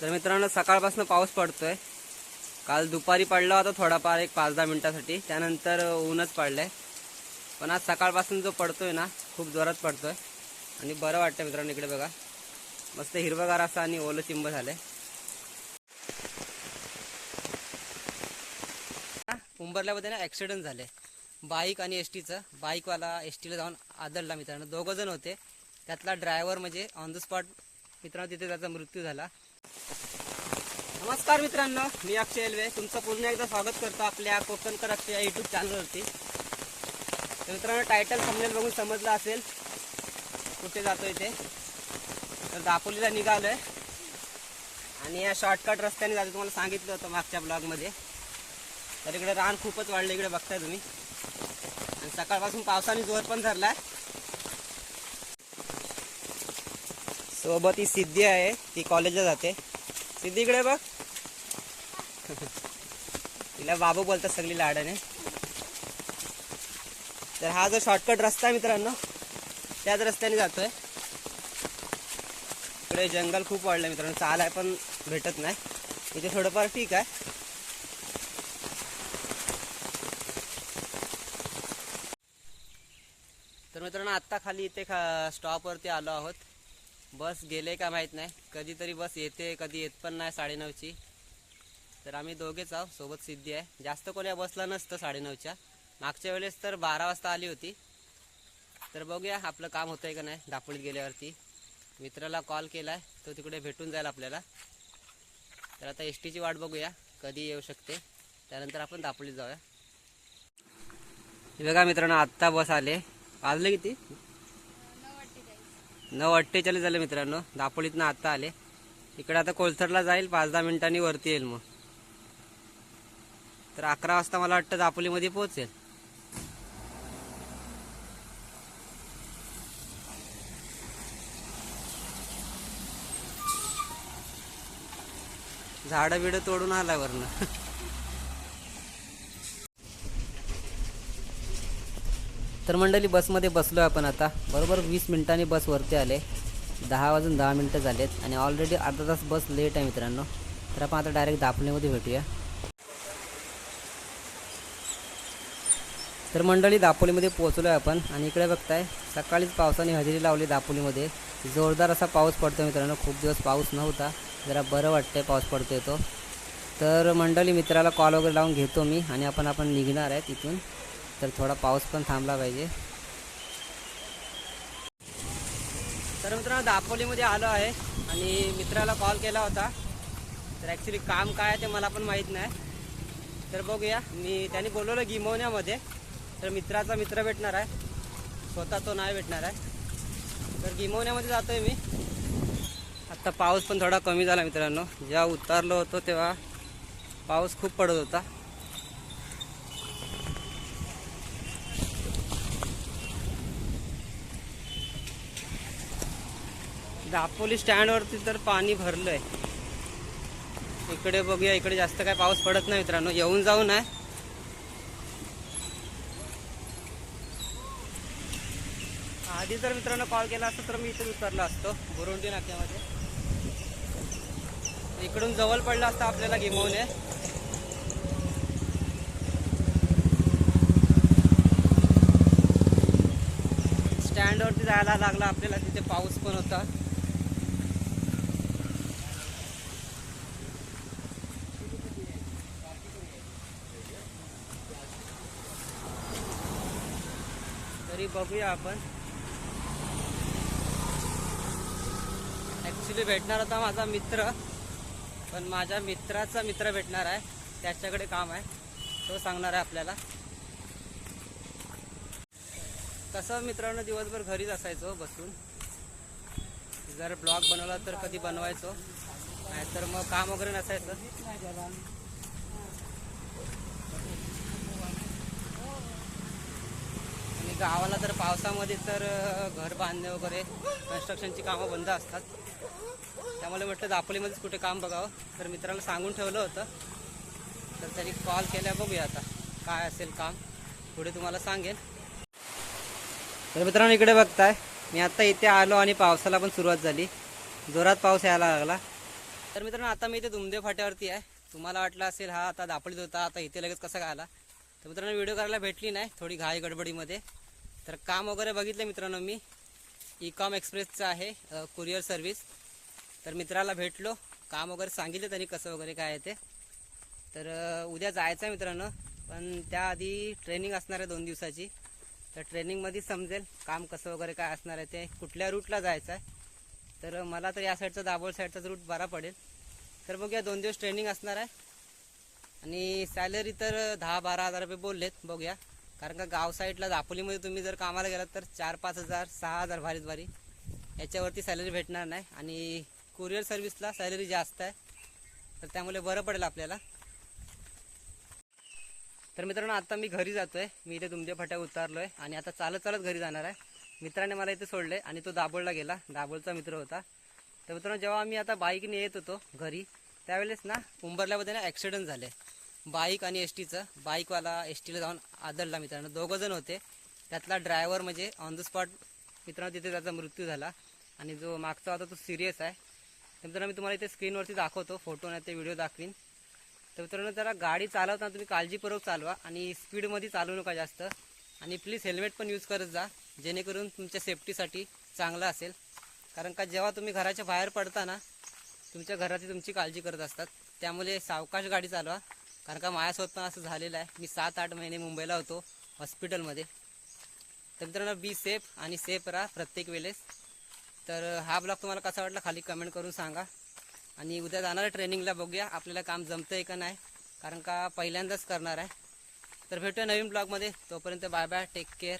तर मित्रांनो सकाळपासून पाऊस पडतोय. काल दुपारी पडला होता थोडाफार एक पाच दहा मिनिटासाठी. त्यानंतर ऊनच पडलंय. पण आज सकाळपासून जो पडतोय ना खूप जोरात पडतोय. आणि बरं वाटतं मित्रांनो इकडे बघा. मस्त हिरवगार असा आणि ओलं चिंब झालंय. उंबरल्यामध्ये ना ॲक्सिडेंट झाले. बाईक आणि एस टीचं बाईकवाला एस टीला जाऊन आदळला मित्रांनो. दोघं जण होते. त्यातला ड्रायव्हर म्हणजे ऑन द स्पॉट मित्रांनो तिथे त्याचा मृत्यू झाला. नमस्कार मित्रांनो मी अक्षय एल्वे. तुमचं पुन्हा एकदा स्वागत करतो आपल्या कोकणकर अक्षय या युट्यूब चॅनलवरती तर मित्रांनो टायटल समजेल बघून समजलं असेल कुठे जातोय ते. तर दापोलीला निघालोय. आणि या शॉर्टकट रस्त्याने जातो. तुम्हाला सांगितलं होतं मागच्या ब्लॉगमध्ये तर इकडे रान खूपच वाढलं. इकडे बघताय तुम्ही. आणि सकाळपासून पावसाने जोर पण धरलाय. सोबत ही सिद्धी आहे. ती कॉलेजला जाते. सिद्धीकडे बघ. तिला बाबू बोलतात सगळी लाडाने. तर हा जो शॉर्टकट रस्ता आहे मित्रांनो त्याच रस्त्याने जातोय. इकडे जंगल खूप वाढलं मित्रांनो. चालाय पण भेटत नाही. इथे थोडंफार ठीक आहे. तर मित्रांनो आत्ता खाली इथे खा स्टॉपवरती आलो आहोत. बस गेले का माहीत नाही. कधीतरी बस येते कधी येत पण नाही साडेनऊची. तर आम्ही दोघेच आहोत सोबत सिद्धी आहे. जास्त कोणी बसला नसतं साडेनऊच्या. मागच्या वेळेस तर बारा वाजता आली होती. तर बघूया आपलं काम होतंय का नाही दापोलीत गेल्यावरती. मित्राला कॉल केला आहे तो तिकडे भेटून जाईल आपल्याला. तर आता एस टीची वाट बघूया कधी येऊ शकते. त्यानंतर आपण दापोलीत जाऊया. बघा मित्रांनो आत्ता बस आले. वाजले किती? नऊ अठ्ठेचाळीस झाले मित्रांनो. दापोलीतनं आत्ता आले. इकडे आता कोलथरला जाईल. पाच दहा मिनिटांनी वरती येईल मग. तर अकरा वाजता मला वाटतं दापोलीमध्ये पोहोचेल. झाडं बिडं तोडून आला वरनं. तर मंडळी बसमध्ये बसलो आपण आता. बरोबर वीस मिनिटांनी बस वरती आले. दहा वाजून दहा मिनटं झालेत आणि ऑलरेडी अर्धा तास बस लेट आहे मित्रांनो. तर आपण आता डायरेक्ट दापोलीमध्ये भेटूया. तर मंडळी दापोलीमध्ये पोहोचलो आहे आपण आणि इकडे बघताय सकाळीच पावसाने हजेरी लावली दापोलीमध्ये. जोरदार असा पाऊस पडतो मित्रांनो. खूप दिवस पाऊस नव्हता. जरा बरं वाटतंय पाऊस पडतोय तो. तर मंडळी मित्राला कॉल वगैरे लावून घेतो मी आणि आपण आपण निघणार आहे तिथून. तर थोडा पाऊस पण थांबला पाहिजे. तर मित्रांनो दापोलीमध्ये आलो आहे आणि मित्राला कॉल केला होता. तर ॲक्च्युली काम काय आहे ते मला पण माहीत नाही. तर बघूया. मी त्यांनी बोलवलं गिमवण्यामध्ये. तर मित्राचा मित्र भेटणार आहे. स्वतः तो नाही भेटणार आहे. तर गिमवण्यामध्ये जातो आहे मी. आत्ता पाऊस पण थोडा कमी झाला मित्रांनो. जेव्हा उतरलो होतो तेव्हा पाऊस खूप पडत होता. दापोली स्टँडवरती तर पाणी भरलं आहे इकडे बघूया इकडे जास्त काय पाऊस पडत नाही मित्रांनो. येऊन जाऊन आहे आधी जर मित्रांनो कॉल केला असतो तर मी इथून उतरलो असतो बुरुंडी नाक्यामध्ये. इकडून जवळ पडलं असतं आपल्याला गिमवणे स्टँडवरती जायला लागला आपल्याला तिथे पाऊस पण होता. तरी बघूया आपण. ॲक्च्युली भेटणार होता माझा मित्र पण माझ्या मित्राचा मित्र भेटणार आहे. त्याच्याकडे काम आहे. तो सांगणार आहे आपल्याला. तसं मित्रांनो दिवसभर घरीच असायचो हो बसून. जर ब्लॉग बनवला तर कधी बनवायचो. नाहीतर मग काम वगैरे नसायचं. गावाला तर पावसामध्ये तर घर बांधणे वगैरे कन्स्ट्रक्शनची कामं बंद असतात. त्यामुळे म्हटलं दापोलीमध्येच कुठे काम बघावं. तर मित्राला सांगून ठेवलं होतं. तर त्यांनी कॉल केल्या बघूया आता काय असेल काम. पुढे तुम्हाला सांगेन. तर मित्रांनो इकडे बघताय. मी आता इथे आलो आणि पावसाला पण सुरुवात झाली. जोरात पाऊस यायला लागला. तर मित्रांनो आता मी इथे दुमदेव फाट्यावरती आहे. तुम्हाला वाटलं असेल हा आता दापडीत होता आता इथे लगेच कसा काय आला? तर मित्रांनो व्हिडिओ करायला भेटली नाही. थोडी घाई गडबडीमध्ये. तर काम वगैरे बघितलं मित्रांनो मी. ई कॉम एक्सप्रेसचं आहे कुरिअर सर्व्हिस तर मित्राला भेटलो. काम वगैरे सांगितलं त्यांनी कसं वगैरे काय आहे ते. तर उद्या जायचं आहे मित्रांनो. पण त्याआधी ट्रेनिंग असणार आहे दोन दिवसाची. तर ट्रेनिंगमध्ये समजेल काम कसं वगैरे काय असणार आहे ते. कुठल्या रूटला जायचं आहे. तर मला तर या साईडचा दाभोळ साईडचाच रूट बरा पडेल. तर बघूया दोन दिवस ट्रेनिंग असणार आहे. आणि सॅलरी तर दहा बारा हजार रुपये बोललेत. बघूया. कारण का गाव साईडला दापोलीमध्ये तुम्ही जर कामाला गेलात तर चार पाच हजार सहा हजार भारीत भारी. याच्यावरती सॅलरी भेटणार नाही आणि कुरिअर सर्व्हिसला सॅलरी जास्त आहे. तर त्यामुळे बरं पडेल आपल्याला. तर मित्रांनो आता मी घरी जातोय. मी इथे तुमच्या फट्या उतारलोय आणि आता चालत चालत घरी जाणार आहे. मित्राने मला इथे सोडले आणि तो दाभोळला गेला. दाबोळचा मित्र होता. तर मित्रांनो जेव्हा आम्ही आता बाईकने येत होतो घरी त्यावेळेस ना उंबरल्यामध्ये ना ॲक्सिडेंट झाले. बाईक आणि एस टीचं बाईकवाला एस टीला जाऊन आदळला मित्रांनो. दोघं जण होते. त्यातला ड्रायव्हर म्हणजे ऑन द स्पॉट मित्रांनो तिथे त्याचा मृत्यू झाला. आणि जो मागचा होता तो सिरियस आहे. तर मित्रांनो मी तुम्हाला इथे स्क्रीनवरती दाखवतो. फोटो नाही ते व्हिडिओ दाखवीन. तर मित्रांनो जरा गाडी चालवताना तुम्ही काळजीपूर्वक चालवा आणि स्पीडमध्ये चालवू नका जास्त. आणि प्लीज हेल्मेट पण यूज करत जा. जेणेकरून तुमच्या सेफ्टीसाठी चांगलं असेल. कारण का जेव्हा तुम्ही घराच्या बाहेर पडता ना तुमच्या घराची तुमची काळजी करत असतात. त्यामुळे सावकाश गाडी चालवा. कारण का माझ्यासोबत पण असं झालेलं आहे. मी सात आठ महिने मुंबईला होतो हॉस्पिटलमध्ये. तर मित्रांनो बी सेफ आणि सेफ राहा प्रत्येक वेळेस. तर हा ब्लॉग तुम्हाला कसा वाटला खाली कमेंट करून सांगा. आणि उद्या जाणार ट्रेनिंगला बघूया आपल्याला काम जमतं आहे का नाही कारण का पहिल्यांदाच करणार आहे. तर भेटूया नवीन ब्लॉगमध्ये. तोपर्यंत बाय बाय टेक केअर